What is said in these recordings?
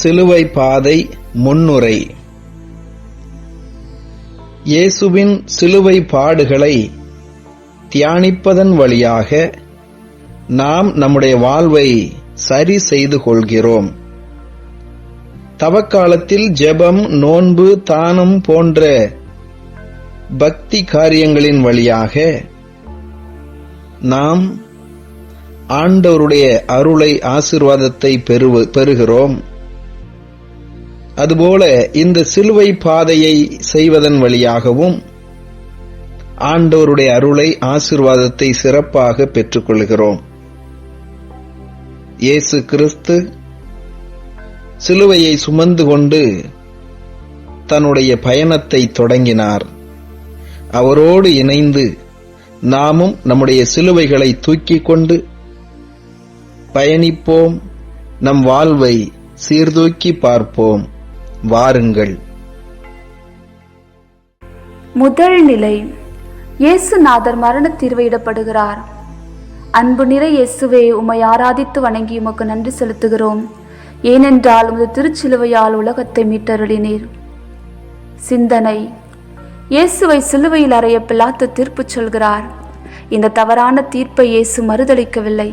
சிலுவை பாதை முன்னுரை. இயேசுவின் சிலுவை பாடுகளை தியானிப்பதன் வழியாக நாம் நம்முடைய வாழ்வை சரி செய்து கொள்கிறோம். தவக்காலத்தில் ஜெபம் நோன்பு தானம் போன்ற பக்தி காரியங்களின் வழியாக நாம் ஆண்டவருடைய அருளை ஆசிர்வாதத்தை பெறுகிறோம். அதுபோல இந்த சிலுவை பாதையை செய்வதன் வழியாகவும் ஆண்டவருடைய அருளை ஆசிர்வாதத்தை சிறப்பாக பெற்றுக்கொள்கிறோம். இயேசு கிறிஸ்து சிலுவையை சுமந்து கொண்டு தன்னுடைய பயணத்தை தொடங்கினார். அவரோடு இணைந்து நாமும் நம்முடைய சிலுவைகளை தூக்கிக் கொண்டு பயணிப்போம். நம் வாழ்வை சீர்தூக்கி பார்ப்போம். வாருங்கள். முதல் நிலை இயேசுநாதர் மரண தீர்வையிடப்படுகிறார் அன்பு நிறை இயேசுவே உமை ஆராதித்து வணங்கி உமக்கு நன்றி செலுத்துகிறோம். ஏனென்றால் உமது திருச்சிலுவையால் உலகத்தை மீட்டருளினீர். சிந்தனை இயேசுவை சிலுவையில் அறைய பிளாத்து தீர்ப்பு சொல்கிறார். இந்த தவறான தீர்ப்பை இயேசு மறுதளிக்கவில்லை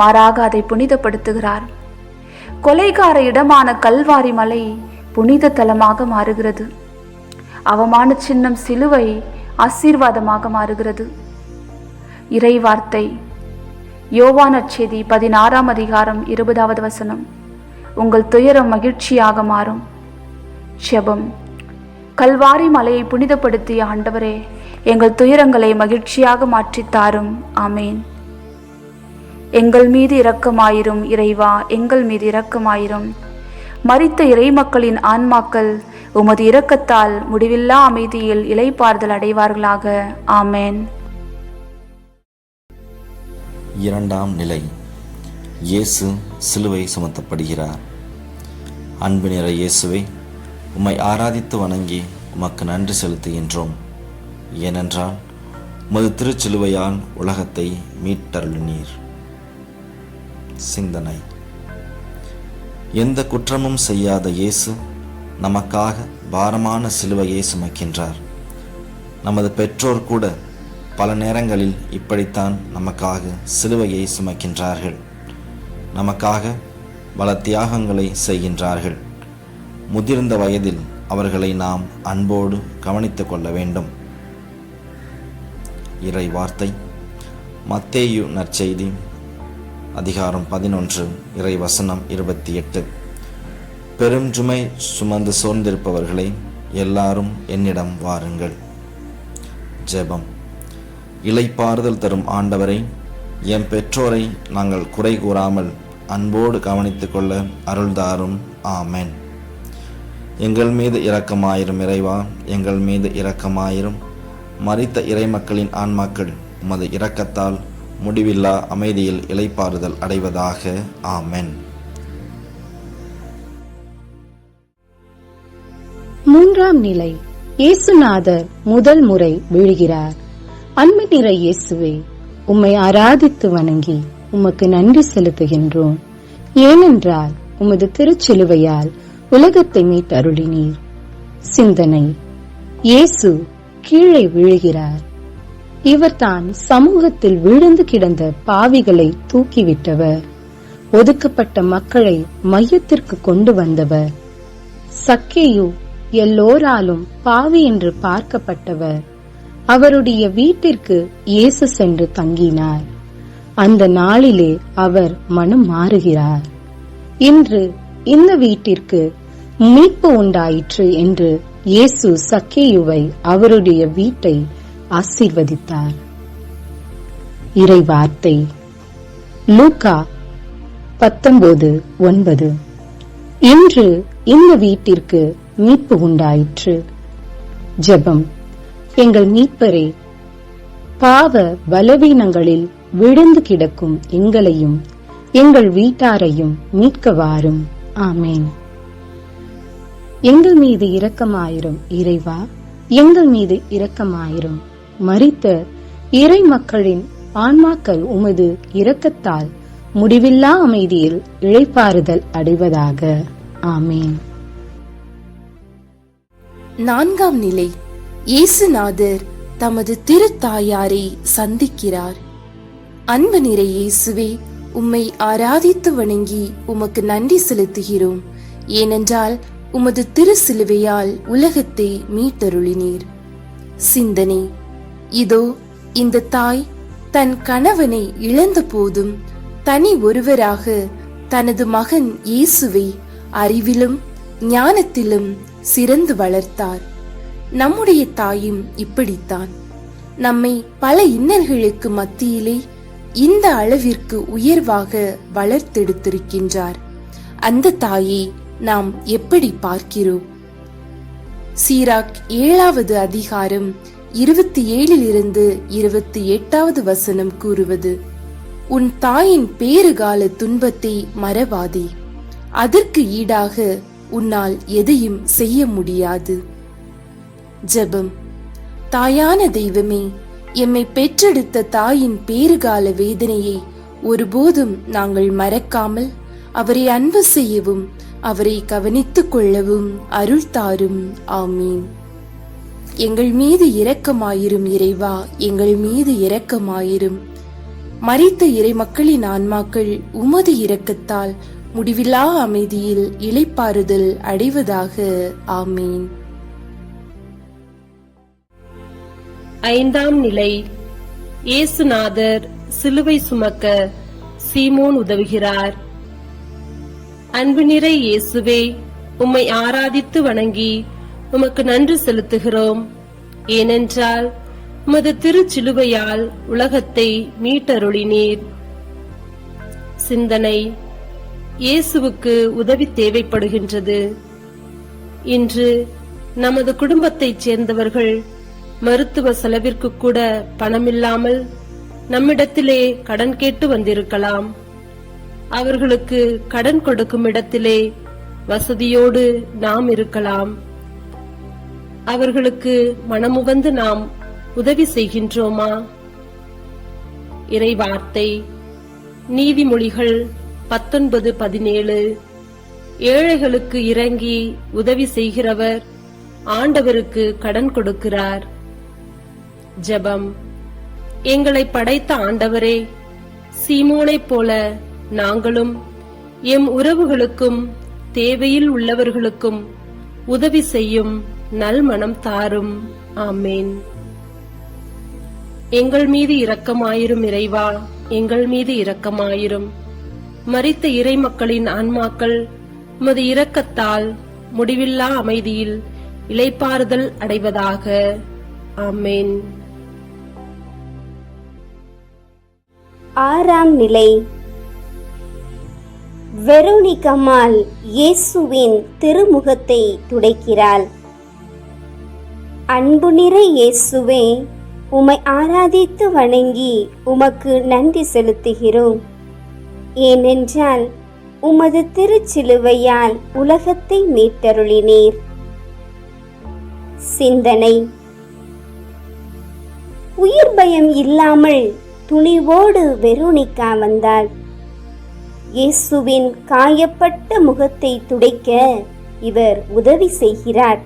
மாறாக அதை புனிதப்படுத்துகிறார். கொலைகார இடமான கல்வாரி மலை புனித தலமாக மாறுகிறது. அவமான சின்னம் சிலுவை ஆசீர்வாதமாக மாறுகிறது. இறை வார்த்தை யோவான் நற்செய்தி பதினாறாம் அதிகாரம் இருபதாவது வசனம். உங்கள் துயரம் மகிழ்ச்சியாக மாறும். செபம். கல்வாரி மலையை புனிதப்படுத்திய ஆண்டவரே எங்கள் துயரங்களை மகிழ்ச்சியாக மாற்றித்தாரும் ஆமேன். எங்கள் மீது இரக்கமாயிரும் இறைவா எங்கள் மீது இரக்கமாயிரும். மறித்த இறைமக்களின் ஆன்மாக்கள் உமது இரக்கத்தால் முடிவில்லா அமைதியில் இலைப்பாறுதல் அடைவார்களாக. ஆமேன். இரண்டாம் நிலை. இயேசு சிலுவை சுமத்தப்படுகிறார். அன்பு நிற இயேசுவை உம்மை ஆராதித்து வணங்கி உமக்கு நன்றி செலுத்துகின்றோம். ஏனென்றால் உமது திருச்சிலுவையால் உலகத்தை மீட்டருளினீர். சிந்தனை. எந்த குற்றமும் செய்யாத இயேசு நமக்காக பாரமான சிலுவையை சுமக்கின்றார் நமது பெற்றோர் கூட பல நேரங்களில் இப்படித்தான் நமக்காக சிலுவையை சுமக்கின்றார்கள் நமக்காக பல தியாகங்களை செய்கின்றார்கள். முதிர்ந்த வயதில் அவர்களை நாம் அன்போடு கவனித்து கொள்ள வேண்டும். இறை வார்த்தை மத்தேயு நற்செய்தி அதிகாரம் பதினொன்று இறை வசனம் இருபத்தி எட்டு. பெரும் சுமை சுமந்து சோர்ந்திருப்பவர்களை எல்லாரும் என்னிடம் வாருங்கள். ஜெபம். இலைப்பாறுதல் தரும் ஆண்டவரை என் பெற்றோரை நாங்கள் குறை கூறாமல் அன்போடு கவனித்து கொள்ள அருள்தாரும். ஆமேன். எங்கள் மீது இரக்கமாயிரும் இறைவா எங்கள் மீது இரக்கமாயிரும். மறித்த இறைமக்களின் ஆன்மாக்கள் உமது இரக்கத்தால் முடிவில்லா அமைதியில் இலைப்பாறுதல் அடைவதாக ஆமென். மூன்றாம் நிலை இயேசுநாதர் முதல் முறை விழுகிறார். அன்பு நிறை இயேசுவே உம்மை ஆராதித்து வணங்கி உமக்கு நன்றி செலுத்துகின்றோம். ஏனென்றால் உமது திருச்சிலுவையால் உலகத்தை மீட்டருளினீர். சிந்தனை இயேசு கீழே விழுகிறார். இவர்தான் சமூகத்தில் விழுந்து கிடந்த பாவிகளை தூக்கிவிட்டவர். ஒதுக்கப்பட்ட மக்களை மையத்திற்கு கொண்டு வந்தவர். சக்கேயு எல்லோராலும் பாவி என்று பார்க்கப்பட்டவர். அவருடைய வீட்டிற்கு இயேசு சென்று தங்கினார். அந்த நாளிலே அவர் மனம் மாறுகிறார். இன்று இந்த வீட்டிற்கு மீட்பு உண்டாயிற்று என்று இயேசு சக்கேயுவை அவருடைய வீட்டை ஆசீர்வதித்தார். இறை வார்த்தை லூகா பத்தொன்பது ஒன்பது. இன்று இந்த வீட்டிற்கு மீட்பு உண்டாயிற்று. ஜெபம். எங்கள் மீட்பரே பாவ பலவீனங்களில் விழுந்து கிடக்கும் எங்களையும் எங்கள் வீட்டாரையும் மீட்க வாரும். ஆமேன். எங்கள் மீது இரக்கமாயிரும் இறைவா எங்கள் மீது இரக்கமாயிரும். மறித்த இறை மக்களின் ஆன்மாக்கள் உமது இரக்கத்தால் முடிவில்லா அமைதியில் இழைப்பாறுதல் அடைவதாக. ஆமீன். நான்காம் நிலை. இயேசுநாதர் தமது திருத்தாயாரை சந்திக்கிறார். அன்பு நிறை இயேசுவே உம்மை ஆராதித்து வணங்கி உமக்கு நன்றி செலுத்துகிறோம். ஏனென்றால் உமது திரு சிலுவையால் உலகத்தை மீட்டருளினீர். சிந்தனை இதோ இந்த தாய் தன் கணவனை இழந்த போதும் தனி ஒருவராக தனது மகன் இயேசுவை அறிவிலும் ஞானத்திலும் சிறந்து வளர்த்தார். நம்முடைய தாயும் இப்படித்தான். நம்மை பல இன்னல்களுக்கு மத்தியிலே இந்த அளவிற்கு உயர்வாக வளர்த்தெடுத்திருக்கின்றார். அந்த தாயை நாம் எப்படி பார்க்கிறோம்? சீராக் ஏழாவது அதிகாரம் இருபத்தி ஏழில் இருந்து இருபத்தி எட்டாவது வசனம் கூறுவது உன் தாயின் பேறுகால துன்பத்தை மறவாதே. அதற்கு ஈடாக உன்னால் எதையும் செய்ய முடியாது. ஜெபம். தாயான தெய்வமே எம்மை பெற்றெடுத்த தாயின் பேறுகால வேதனையை ஒருபோதும் நாங்கள் மறக்காமல் அவரை அன்பு செய்யவும் அவரை கவனித்துக் கொள்ளவும் அருள் தாரும். ஆமீன். எங்கள் மீது இரக்கமாயிரும் இறைவா எங்கள் மீது இரக்கமாயிரும். மறைத்த இறை மக்களின் ஆன்மாக்கள் உமது இரக்கத்தால் முடிவிலா அமைதியில் இளைப்பாறுதல் அடைவதாக. ஆமீன். ஐந்தாம் நிலை. இயேசுநாதர் சிலுவை சுமக்க சீமோன் உதவுகிறார். அன்பு நிறை இயேசுவே உம்மை ஆராதித்து வணங்கி உமக்கு நன்றி செலுத்துகிறோம். ஏனென்றால் உமது திருச்சிலுவையால் உலகத்தை மீட்டருளினீர். சிந்தனை இயேசுவுக்கு உதவி தேவைப்படுகின்றது. இன்று நமது குடும்பத்தைச் சேர்ந்தவர்கள் மருத்துவ செலவிற்கு கூட பணமில்லாமல் நம்மிடத்திலே கடன் கேட்டு வந்திருக்கலாம். அவர்களுக்கு கடன் கொடுக்கும் இடத்திலே வசதியோடு நாம் இருக்கலாம். அவர்களுக்கு மனமுவந்து நாம் உதவி செய்கின்றோமா? இறைவார்த்தை நீதிமொழிகள் பத்தொன்பது பதினேழு. ஏழைகளுக்கு இறங்கி உதவி செய்கிறவர் ஆண்டவருக்கு கடன் கொடுக்கிறார். ஜெபம். எங்களை படைத்த ஆண்டவரே சீமோனைப் போல நாங்களும் எம் உறவுகளுக்கும் தேவையில் உள்ளவர்களுக்கும் உதவி செய்யும் நல்மனம் தாரும். ஆமேன். எங்கள் மீது இரக்கமாயிரும் இறைவா எங்கள் மீது இரக்கமாயிரும். இறை இறைமக்களின் ஆன்மாக்கள் உமது இரக்கத்தால் முடிவில்லா அமைதியில் இலைப்பாறுதல் அடைவதாக. ஆமேன். ஆறாம் நிலை. வெரோனிகம்மாள் இயேசுவின் திருமுகத்தை துடைக்கிறாள். அன்பு நிறை இயேசுவே உமை ஆராதித்து வணங்கி உமக்கு நன்றி செலுத்துகிறோம். ஏனென்றால் உமது திருச்சிலுவையால் உலகத்தை மீட்டருளினீர். சிந்தனை. உயிர் பயம் இல்லாமல் துணிவோடு வெரோனிகா வந்தாள். இயேசுவின் காயப்பட்ட முகத்தை துடைக்க இவர் உதவி செய்கிறார்.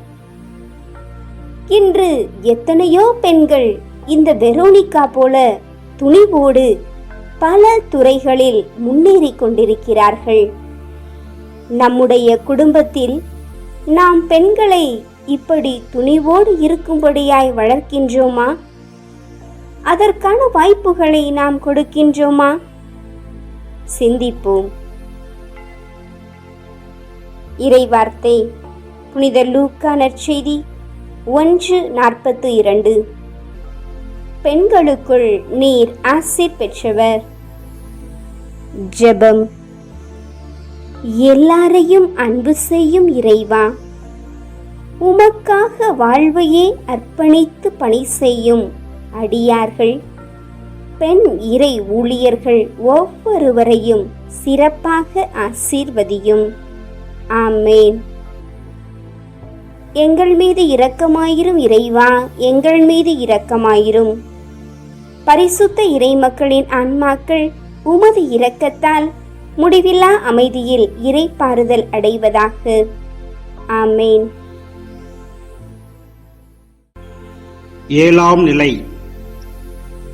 இன்று எத்தனையோ பெண்கள் இந்த வெரோனிகா போல துணிவோடு பல துறைகளில் முன்னேறி கொண்டிருக்கிறார்கள். நம்முடைய குடும்பத்தில் நாம் பெண்களை இப்படி துணிவோடு இருக்கும்படியாய் வளர்க்கின்றோமா? அதற்கான வாய்ப்புகளை நாம் கொடுக்கின்றோமா? சிந்திப்போம். இறைவார்த்தை புனித லூக்கா நற்செய்தி ஒன்று நாற்பத்து இரண்டு. பெண்களுக்குள் நீர் ஆசிட் பெற்றவர். ஜெபம். எல்லாரையும் அன்பு செய்யும் இறைவா உமக்காக வாழ்வையே அர்ப்பணித்து பணி செய்யும் அடியார்கள் பெண் இறை ஊழியர்கள் ஒவ்வொருவரையும் சிறப்பாக ஆசீர்வதியும். ஆமேன். எங்கள் மீது இரக்கமாயிரும் இறைவா எங்கள் மீது இரக்கமாயிரும். பரிசுத்த இறைமக்களின் ஆன்மாக்கள் உமது இரக்கத்தால் முடிவில்லா அமைதியில் இறைப்பாறுதல் அடைவதாக. ஆமேன். ஏழாம் நிலை.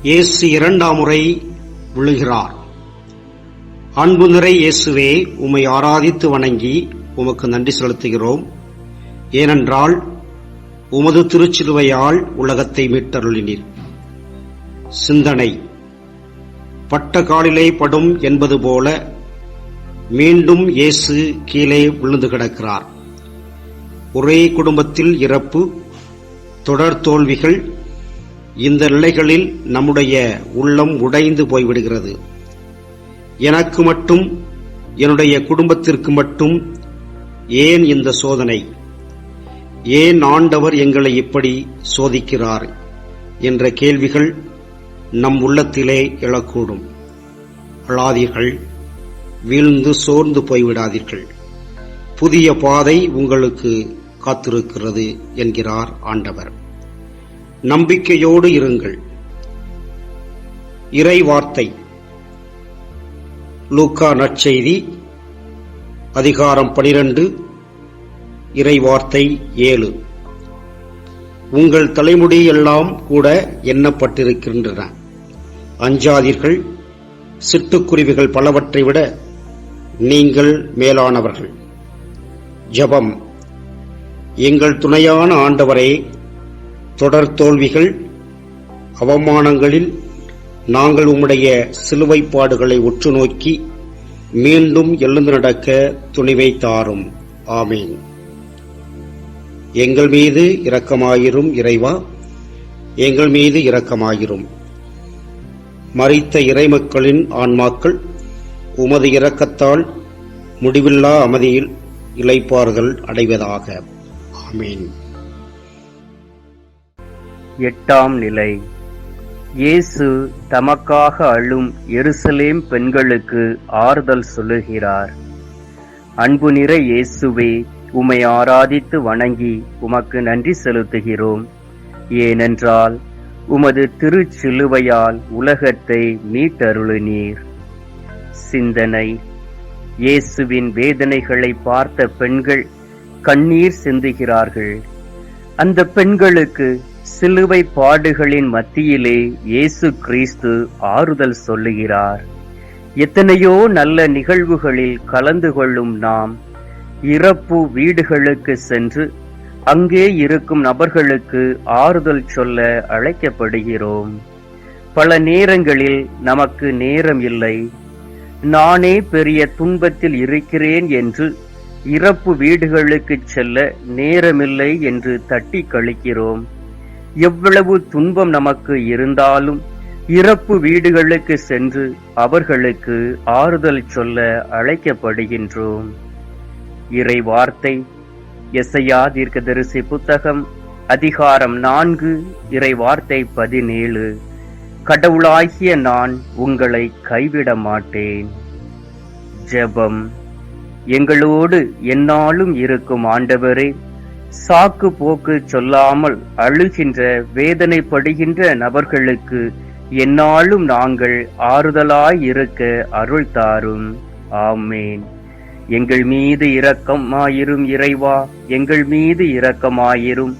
இயேசு இரண்டாம் முறை விழுகிறார். அன்பு நிறை இயேசுவே உம்மை ஆராதித்து வணங்கி உமக்கு நன்றி செலுத்துகிறோம். ஏனென்றால் உமது திருச்சிலுவையால் உலகத்தை மீட்டருளினீர். சிந்தனை. பட்ட காலிலே படும் என்பது போல மீண்டும் இயேசு கீழே விழுந்து கிடக்கிறார். ஒரே குடும்பத்தில் இறப்பு தொடர் தோல்விகள் இந்த நிலைகளில் நம்முடைய உள்ளம் உடைந்து போய்விடுகிறது. எனக்கு மட்டும் என்னுடைய குடும்பத்திற்கு மட்டும் ஏன் இந்த சோதனை? ஏன் ஆண்டவர் எங்களை இப்படி சோதிக்கிறார் என்ற கேள்விகள் நம் உள்ளத்திலே எழக்கூடும். அழாதீர்கள் வீழ்ந்து சோர்ந்து போய்விடாதீர்கள். புதிய பாதை உங்களுக்கு காத்திருக்கிறது என்கிறார் ஆண்டவர். நம்பிக்கையோடு இருங்கள். இறை வார்த்தை லூக்கா நற்செய்தி அதிகாரம் பனிரெண்டு இறைவார்த்தை ஏழு. உங்கள் தலைமுடி எல்லாம் கூட எண்ணப்பட்டிருக்கின்றன. அஞ்சாதீர்கள் சிட்டுக்குருவிகள் பலவற்றை விட நீங்கள் மேலானவர்கள். ஜெபம். எங்கள் துணையான ஆண்டவரே தொடர் தோல்விகள் அவமானங்களில் நாங்கள் உம்முடைய சிலுவைப் பாடுகளை உற்று நோக்கி மீண்டும் எழுந்து நடக்க துணிவை தாரும். ஆமீன். எங்கள் மீது இரக்கமாயிரும் இறைவா எங்கள் மீது இரக்கமாயிரும். மறித்த இறைமக்களின் ஆன்மாக்கள் உமது இரக்கத்தால் முடிவில்லா அமைதியில் இழைப்பார்கள் அடைவதாக. ஆமீன். எட்டாம் நிலை. இயேசு தமக்காக அழும் எருசலேம் பெண்களுக்கு ஆறுதல் சொல்லுகிறார். அன்பு நிற இயேசுவே உம்மை ஆராதித்து வணங்கி உமக்கு நன்றி செலுத்துகிறோம். ஏனென்றால் உமது திருச்சிலுவையால் உலகத்தை மீட்டருளினீர். சிந்தனை இயேசுவின் வேதனைகளை பார்த்த பெண்கள் கண்ணீர் சிந்துகிறார்கள். அந்த பெண்களுக்கு சிலுவை பாடுகளின் மத்தியிலே இயேசு கிறிஸ்து ஆறுதல் சொல்லுகிறார். எத்தனையோ நல்ல நிகழ்வுகளில் கலந்து கொள்ளும் நாம் இறப்பு வீடுகளுக்கு சென்று அங்கே இருக்கும் நபர்களுக்கு ஆறுதல் சொல்ல அழைக்கப்படுகிறோம். பல நேரங்களில் நமக்கு நேரம் இல்லை. நானே பெரிய துன்பத்தில் இருக்கிறேன் என்று இறப்பு வீடுகளுக்கு செல்ல நேரமில்லை என்று தட்டி கழிக்கிறோம். எவ்வளவு துன்பம் நமக்கு இருந்தாலும் இறப்பு வீடுகளுக்கு சென்று அவர்களுக்கு ஆறுதல் சொல்ல அழைக்கப்படுகின்றோம். இறை வார்த்தை எசையா தீர்க்கதரிசி புத்தகம் அதிகாரம் நான்கு இறை வார்த்தை பதினேழு. கடவுளாகிய நான் உங்களை கைவிட மாட்டேன். ஜெபம். எங்களோடு என்னாலும் இருக்கும் ஆண்டவரே சாக்கு போக்கு சொல்லாமல் அழுகின்ற வேதனைப்படுகின்ற நபர்களுக்கு என்னாலும் நாங்கள் ஆறுதலாயிருக்க அருள் தாரும். ஆமேன். எங்கள் மீது இரக்கமாயிரும் இறைவா எங்கள் மீது இரக்கமாயிரும்.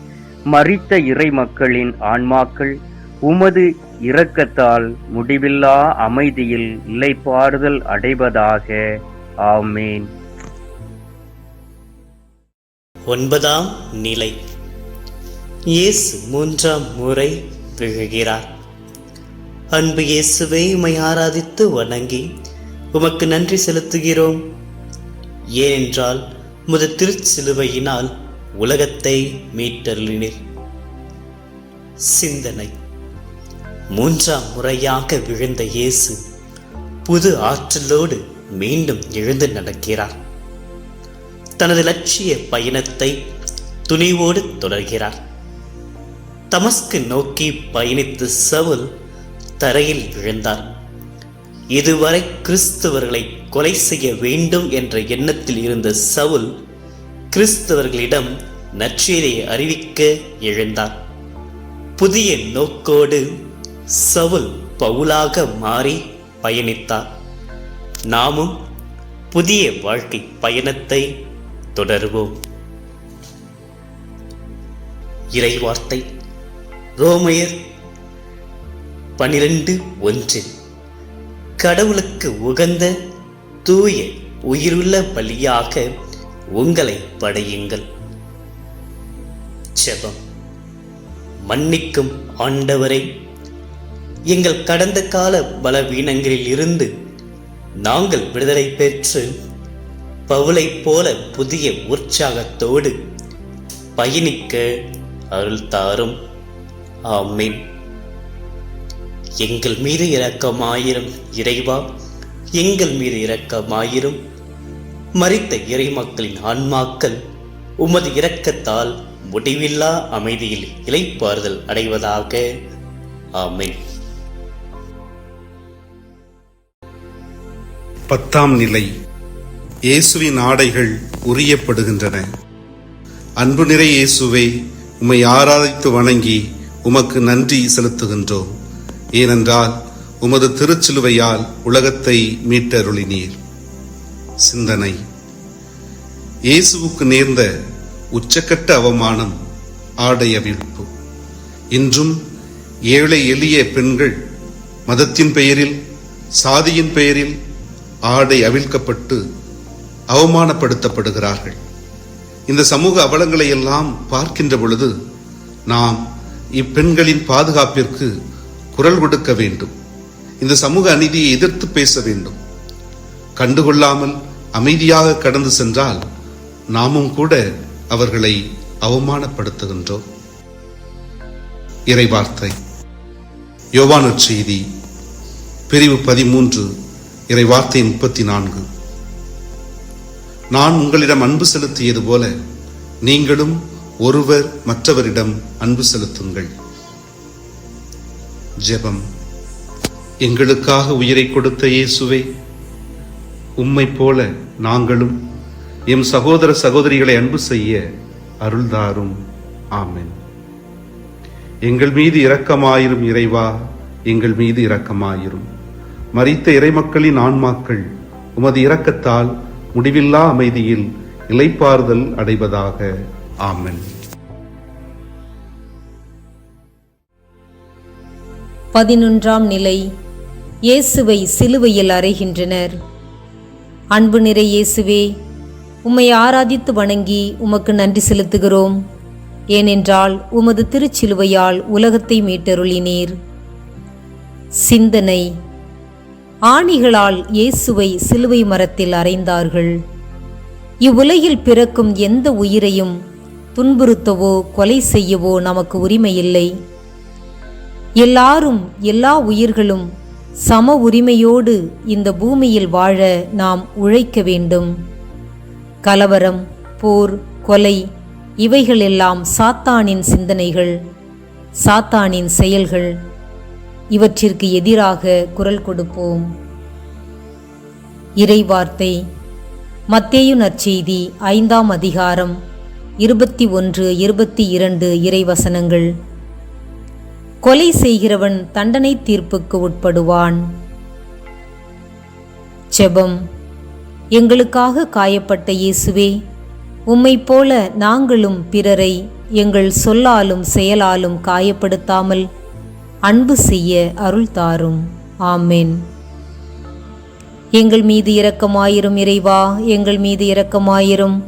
மறித்த இறை மக்களின் ஆன்மாக்கள் உமது இரக்கத்தால் முடிவில்லா அமைதியில் இலைப்பாறுதல் அடைவதாக. ஆமேன். ஒன்பதாம் நிலை. இயேசு மூன்றாம் முறை விழுகிறார். அன்பு இயேசுவை உமை ஆராதித்து வணங்கி உமக்கு நன்றி செலுத்துகிறோம். ஏனென்றால் முத திருச்சிலுவையினால் உலகத்தை மீட்டருளினீர். சிந்தனை. மூன்றாம் முறையாக விழுந்த இயேசு புது ஆற்றலோடு மீண்டும் எழுந்து நடக்கிறார். தனது லட்சிய பயணத்தை துணிவோடு தொடர்கிறார். தமஸ்கு நோக்கி பயணித்த சவுல் தரையில் விழுந்தார். இதுவரை கிறிஸ்தவர்களை கொலை செய்ய வேண்டும் என்ற எண்ணத்தில் இருந்த சவுல் கிறிஸ்தவர்களிடம் நற்செய்தியை அறிவிக்க எழுந்தார். புதிய நோக்கோடு சவுல் பவுலாக மாறி பயணித்தார். நாமும் புதிய வாழ்க்கை பயணத்தை தொடர்வோம். இறைவார்த்தை ரோமையர் பனிரெண்டு ஒன்று. கடவுளுக்கு உகந்த தூய உயிருள்ள பலியாக உங்களை படையுங்கள். ஜெபம். மன்னிக்கும் ஆண்டவரை எங்கள் கடந்த கால பலவீனங்களில் இருந்து நாங்கள் விடுதலை பெற்று பவுளைப் போல புதிய உற்சாகத்தோடு பயணிக்க அருள் தாரும் ஆமீன். எங்கள் மீது இரக்கமாயிரும் இறைவா எங்கள் மீது இரக்கமாயிரும். மறித்த இறைமக்களின் ஆன்மாக்கள் உமது இரக்கத்தால் முடிவில்லா அமைதியில் இளைப்பாறுதல் அடைவதாக. ஆமை பத்தாம் நிலை. இயேசுவின் ஆடைகள் உரியப்படுகின்றன. அன்பு நிறை இயேசுவை உம்மை ஆராதித்து வணங்கி உமக்கு நன்றி செலுத்துகின்றோம். ஏனென்றால் உமது திருச்சிலுவையால் உலகத்தை மீட்டருளினீர். சிந்தனை. இயேசுவுக்கு நேர்ந்த உச்சக்கட்ட அவமானம் ஆடை அவிழ்ப்பு. இன்றும் ஏழை எளிய பெண்கள் மதத்தின் பெயரில் சாதியின் பெயரில் ஆடை அவிழ்க்கப்பட்டு அவமானப்படுத்தப்படுகிறார்கள். இந்த சமூக அவலங்களை எல்லாம் பார்க்கின்ற பொழுது நாம் இப்பெண்களின் பாதுகாப்பிற்கு குரல் கொடுக்க வேண்டும். இந்த சமூக அநீதியை எதிர்த்து பேச வேண்டும். கண்டுகொள்ளாமல் அமைதியாக கடந்து சென்றால் நாமும் கூட அவர்களை அவமானப்படுத்துகின்றோம். இறைவார்த்தை. யோவான செய்தி பிரிவு பதிமூன்று இறைவார்த்தை முப்பத்தி நான்கு நான் உங்களிடம் அன்பு செலுத்தியது போல நீங்களும் ஒருவர் மற்றவரிடம் அன்பு செலுத்துங்கள். ஜெபம். எங்களுக்காக உயிரை கொடுத்த இயேசுவே உம்மை போல நாங்களும் எம் சகோதர சகோதரிகளை அன்பு செய்ய அருள்தாரும். ஆமென். எங்கள் மீது இரக்கமாயிரும் இறைவா எங்கள் மீது இரக்கமாயிரும். மறித்த இறைமக்களின் ஆன்மாக்கள் உமது இரக்கத்தால் முடிவில்லா அமைதியில் இலைப்பாறுதல் அடைவதாக. ஆமென். பதினொன்றாம் நிலை இயேசுவை சிலுவையில் அறைகின்றனர். அன்பு நிறை இயேசுவே உம்மை ஆராதித்து வணங்கி உமக்கு நன்றி செலுத்துகிறோம். ஏனென்றால் உமது திருச்சிலுவையால் உலகத்தை மீட்டருளினீர். சிந்தனை ஆணிகளால் இயேசுவை சிலுவை மரத்தில் அறைந்தார்கள். இவ்வுலகில் பிறக்கும் எந்த உயிரையும் துன்புறுத்தவோ கொலை செய்யவோ நமக்கு உரிமையில்லை. எல்லாரும் எல்லா உயிர்களும் சம உரிமையோடு இந்த பூமியில் வாழ நாம் உழைக்க வேண்டும். கலவரம் போர் கொலை இவைகளெல்லாம் சாத்தானின் சிந்தனைகள் சாத்தானின் செயல்கள். இவற்றிற்கு எதிராக குரல் கொடுப்போம். இறைவார்த்தை மத்தேயு நற்செய்தி ஐந்தாம் அதிகாரம் இருபத்தி ஒன்று இருபத்தி இரண்டு இறைவசனங்கள். கொலை செய்கிறவன் தண்டனை தீர்ப்புக்கு உட்படுவான். செபம் எங்களுக்காக காயப்பட்ட இயேசுவே உம்மைப் போல நாங்களும் பிறரை எங்கள் சொல்லாலும் செயலாலும் காயப்படுத்தாமல் அன்பு செய்ய அருள் தாரும். ஆமென். எங்கள் மீது இரக்கமாயிரும் இறைவா எங்கள் மீது இரக்கமாயிரும்.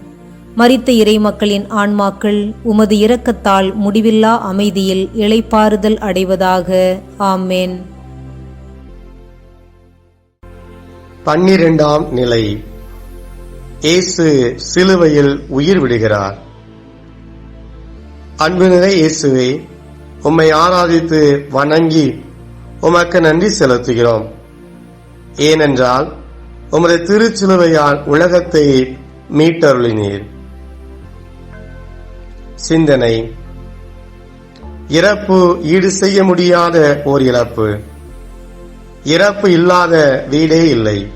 மரித்த இறைமக்களின் ஆன்மாக்கள் உமது இரக்கத்தால் முடிவில்லா அமைதியில் இளைப்பாறுதல் அடைவதாக. ஆமென். பன்னிரெண்டாம் நிலை. இயேசு சிலுவையில் உயிர் விடுகிறார். அன்பு நிறை இயேசுவே உம்மை ஆராதித்து வணங்கி உமக்கு நன்றி செலுத்துகிறோம். ஏனென்றால் உமது திருச்சிலுவையால் உலகத்தை மீட்டருளினீர். சிந்தனை. இறப்பு ஈடு செய்ய முடியாத ஓர் இழப்பு. இறப்பு இல்லாத வீடே இல்லை.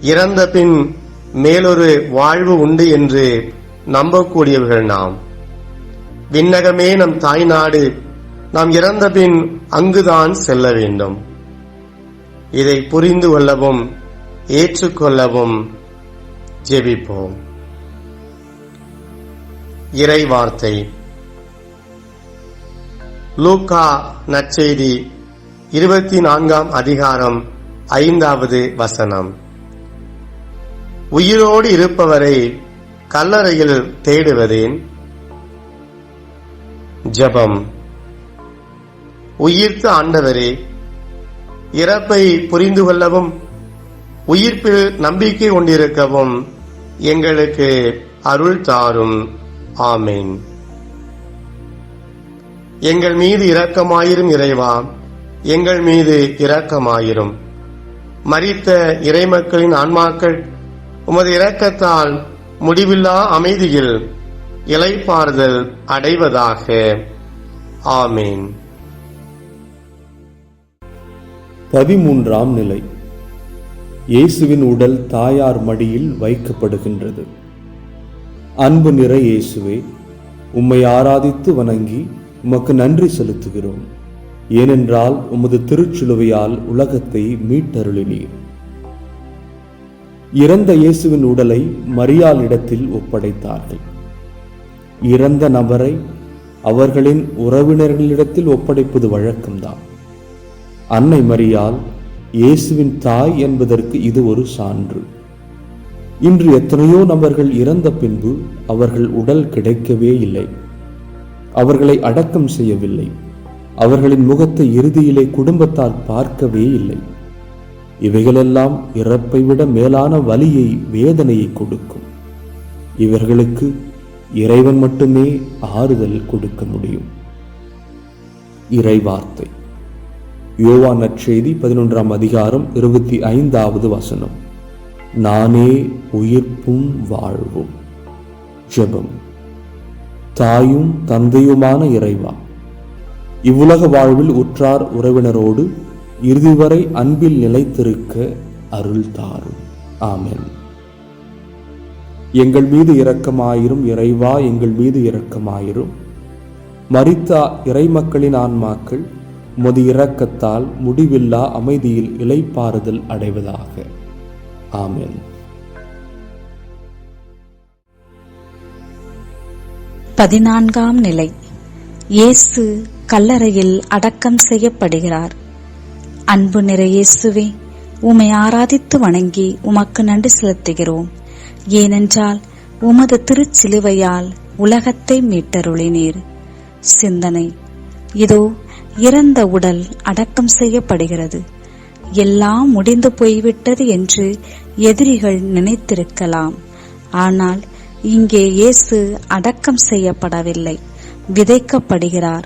இறந்த பின் மேலொரு வாழ்வு உண்டு என்று நம்பக்கூடியவர்கள் நாம். விண்ணகமே நம் தாய்நாடு. நாம் இறந்த பின் அங்குதான் செல்ல வேண்டும். இதை புரிந்து கொள்ளவும் ஏற்றுக்கொள்ளவும் ஜெபிப்போம். இறை வார்த்தை லூக்கா நற்செய்தி இருபத்தி நான்காம் அதிகாரம் ஐந்தாவது வசனம். உயிரோடு இருப்பவரை கல்லறையில் தேடுவதேன்? ஜெபம். உயிர்த்த ஆண்டவரே இறப்பை புரிந்து கொள்ளவும் உயிர்ப்பில் நம்பிக்கை கொண்டிருக்கவும் எங்களுக்கு அருள் தாரும். ஆமேன். எங்கள் மீது இரக்கமாயிரும் இறைவா எங்கள் மீது இரக்கமாயிரும். மறித்த இறைமக்களின் ஆன்மாக்கள் உமது இரக்கத்தால் முடிவில்லா அமைதியில் இலைப்பாறுதல் அடைவதாக. ஆமேன். பதிமூன்றாம் நிலை. இயேசுவின் உடல் தாயார் மடியில் வைக்கப்படுகின்றது. அன்பு நிறை இயேசுவே உம்மை ஆராதித்து வணங்கி உமக்கு நன்றி செலுத்துகிறோம். ஏனென்றால் உமது திருச்சிலுவையால் உலகத்தை மீட்டருளினீர். இறந்த இயேசுவின் உடலை மரியாளிடத்தில் ஒப்படைத்தார்கள். இறந்த நபரை அவர்களின் உறவினர்களிடத்தில் ஒப்படைப்பது வழக்கம்தான். அன்னை மரியாள் இயேசுவின் தாய் என்பதற்கு இது ஒரு சான்று. இன்று எத்தனையோ நபர்கள் இறந்த பின்பு அவர்கள் உடல் கிடைக்கவே இல்லை. அவர்களை அடக்கம் செய்யவில்லை. அவர்களின் முகத்தை இறுதியிலே குடும்பத்தால் பார்க்கவே இல்லை. இவைகளெல்லாம் இறப்பை விட மேலான வலியை வேதனையை கொடுக்கும். இவர்களுக்கு இறைவன் மட்டுமே ஆறுதல் கொடுக்க முடியும். இறைவார்த்தை. யோவா நற்செய்தி பதினொன்றாம் அதிகாரம் இருபத்தி ஐந்தாவது வசனம். நானே உயிர்ப்பும் வாழ்வும். ஜெபம். தாயும் தந்தையுமான இறைவா இவ்வுலக வாழ்வில் உற்றார் உறவினரோடு இறுதி வரை அன்பில் நிலைத்திருக்க அருள் தாரும். ஆமென். எங்கள் மீது இரக்கமாயிரும் இறைவா எங்கள் மீது இரக்கமாயிரும். மரித்த இறைமக்களின் ஆன்மாக்கள் உமது இரக்கத்தால் முடிவில்லா அமைதியில் இலைப்பாறுதல் அடைவதாக. ஆமேன். பதினான்காம் நிலை. இயேசு கல்லறையில் அடக்கம் செய்யப்படுகிறார். அன்பு நிறை இயேசுவே உமை ஆராதித்து வணங்கி உமக்கு நன்றி செலுத்துகிறோம். ஏனென்றால் உமது திருச்சிலுவையால் உலகத்தை மீட்டருளினீர். சிந்தனை இதோ இறந்த உடல் அடக்கம் செய்யப்படுகிறது. எல்லாம் முடிந்து போய்விட்டது என்று எதிரிகள் நினைத்திருக்கலாம். ஆனால் இங்கே இயேசு அடக்கம் செய்யப்படவில்லை. விதைக்கப்படுகிறார்.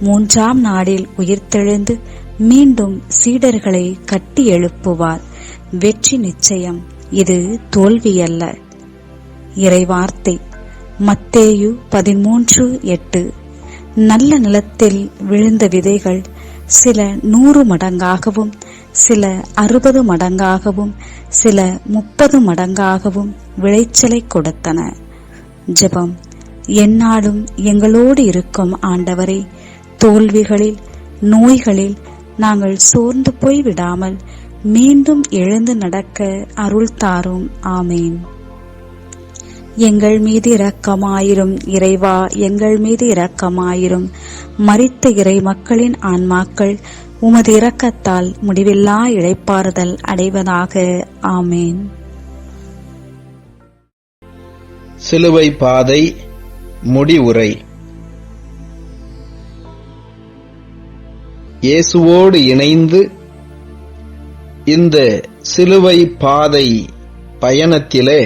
மூன்றாம் நாளில் உயிர்த்தெழுந்து மீண்டும் சீடர்களை கட்டி எழுப்புவார். வெற்றி நிச்சயம். இது தோல்வியல்ல. இறைவார்த்தை. மத்தேயு பதிமூன்று எட்டு. நல்ல நிலத்தில் விழுந்த விதைகள் சில நூறு மடங்காகவும் சில அறுபது மடங்காகவும் சில முப்பது மடங்காகவும் விளைச்சலை கொடுத்தன. ஜெபம் எந்நாளும் எங்களோடு இருக்கும் ஆண்டவரே தோல்விகளில் நோய்களில் நாங்கள் சோர்ந்து போய் விடாமல் மீண்டும் எழுந்து நடக்க அருள் தாரும். ஆமேன். எங்கள் மீது இரக்கமாயிரும் இறைவா எங்கள் மீது இரக்கமாயிரும். மறித்த இறை மக்களின் ஆன்மாக்கள் உமது இரக்கத்தால் முடிவில்லா இழைப்பாறுதல் அடைவதாக. ஆமேன். சிலுவை பாதை முடிவுரை இயேசுவோடு இணைந்து இந்த சிலுவை பாதை பயணத்திலே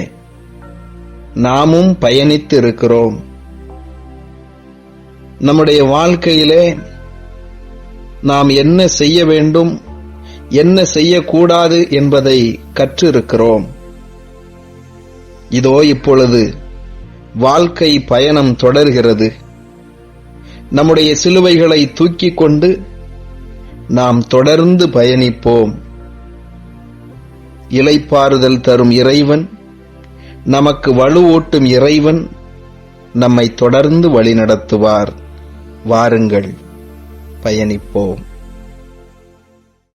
நாமும் பயணித்து இருக்கிறோம் நம்முடைய வாழ்க்கையிலே நாம் என்ன செய்ய வேண்டும் என்ன செய்யக்கூடாது என்பதை கற்றிருக்கிறோம். இதோ இப்பொழுது வாழ்க்கை பயணம் தொடர்கிறது. நம்முடைய சிலுவைகளை தூக்கிக் கொண்டு நாம் தொடர்ந்து பயணிப்போம். இலைப்பாறுதல் தரும் இறைவன் நமக்கு வலுவூட்டும் இறைவன் நம்மை தொடர்ந்து வழிநடத்துவார். வாருங்கள். பயணிப்போம்.